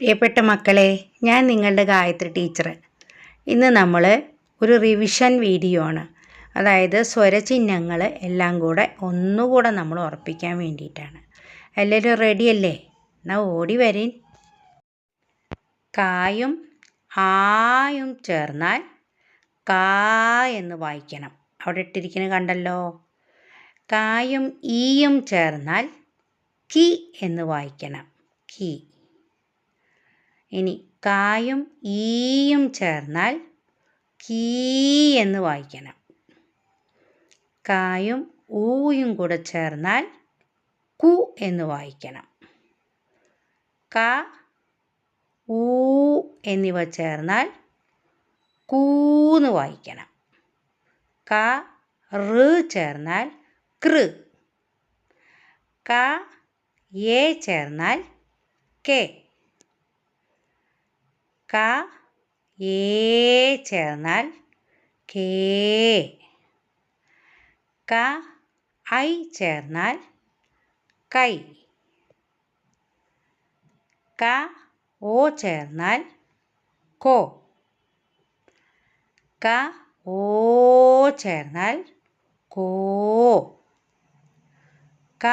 പ്രിയപ്പെട്ട മക്കളെ ഞാൻ നിങ്ങളുടെ ഗായത്രി ടീച്ചർ. ഇന്ന് നമ്മൾ ഒരു റിവിഷൻ വീഡിയോ ആണ്. അതായത് സ്വരചിഹ്നങ്ങൾ എല്ലാം കൂടെ ഒന്നുകൂടെ നമ്മൾ ഉറപ്പിക്കാൻ വേണ്ടിയിട്ടാണ്. എല്ലാവരും റെഡിയല്ലേ എന്നാൽ ഓടി വരീൻ. കായും ആയും ചേർന്നാൽ കാ എന്ന് വായിക്കണം. അവിടെ ഇട്ടിരിക്കുന്നത് കണ്ടല്ലോ? കായും ഈയും ചേർന്നാൽ കി എന്ന് വായിക്കണം. കി. ഇനി കായും ഈയും ചേർന്നാൽ കീ എന്ന് വായിക്കണം. കായും ഊയും കൂടെ ചേർന്നാൽ കു എന്ന് വായിക്കണം. ക ഊ എന്നിവ ചേർന്നാൽ കൂന്ന് വായിക്കണം. ക റ് ചേർന്നാൽ കൃ. ക എ ചേർന്നാൽ കെ. ക ഏ ചേർന്നാൽ കേ. ക ഐ ചേർന്നാൽ കൈ. ക ഓ ചേർന്നാൽ കോ. ക ഓ ചേർന്നാൽ കോ. ക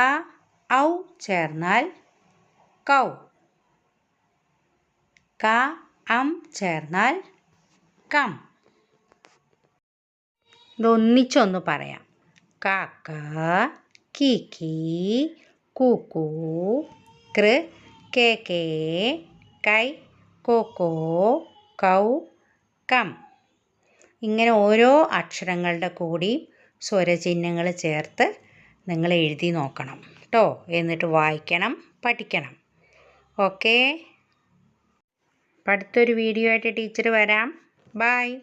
ഔ ചേർന്നാൽ കൗ. ക അം ചേർന്നാൽ കം. ഇതൊന്നിച്ചൊന്ന് പറയാം. കാക്ക കീ കൂക്കു കൃ കേ കേ കൈ കോക്കോ കൗ കം ഇങ്ങനെ ഓരോ അക്ഷരങ്ങളുടെ കൂടി സ്വരചിഹ്നങ്ങൾ ചേർത്ത് നിങ്ങൾ എഴുതി നോക്കണം കേട്ടോ എന്നിട്ട് വായിക്കണം പഠിക്കണം. ഓക്കേ? അടുത്തൊരു വീഡിയോ ആയിട്ട് ടീച്ചർ വരാം. ബായ്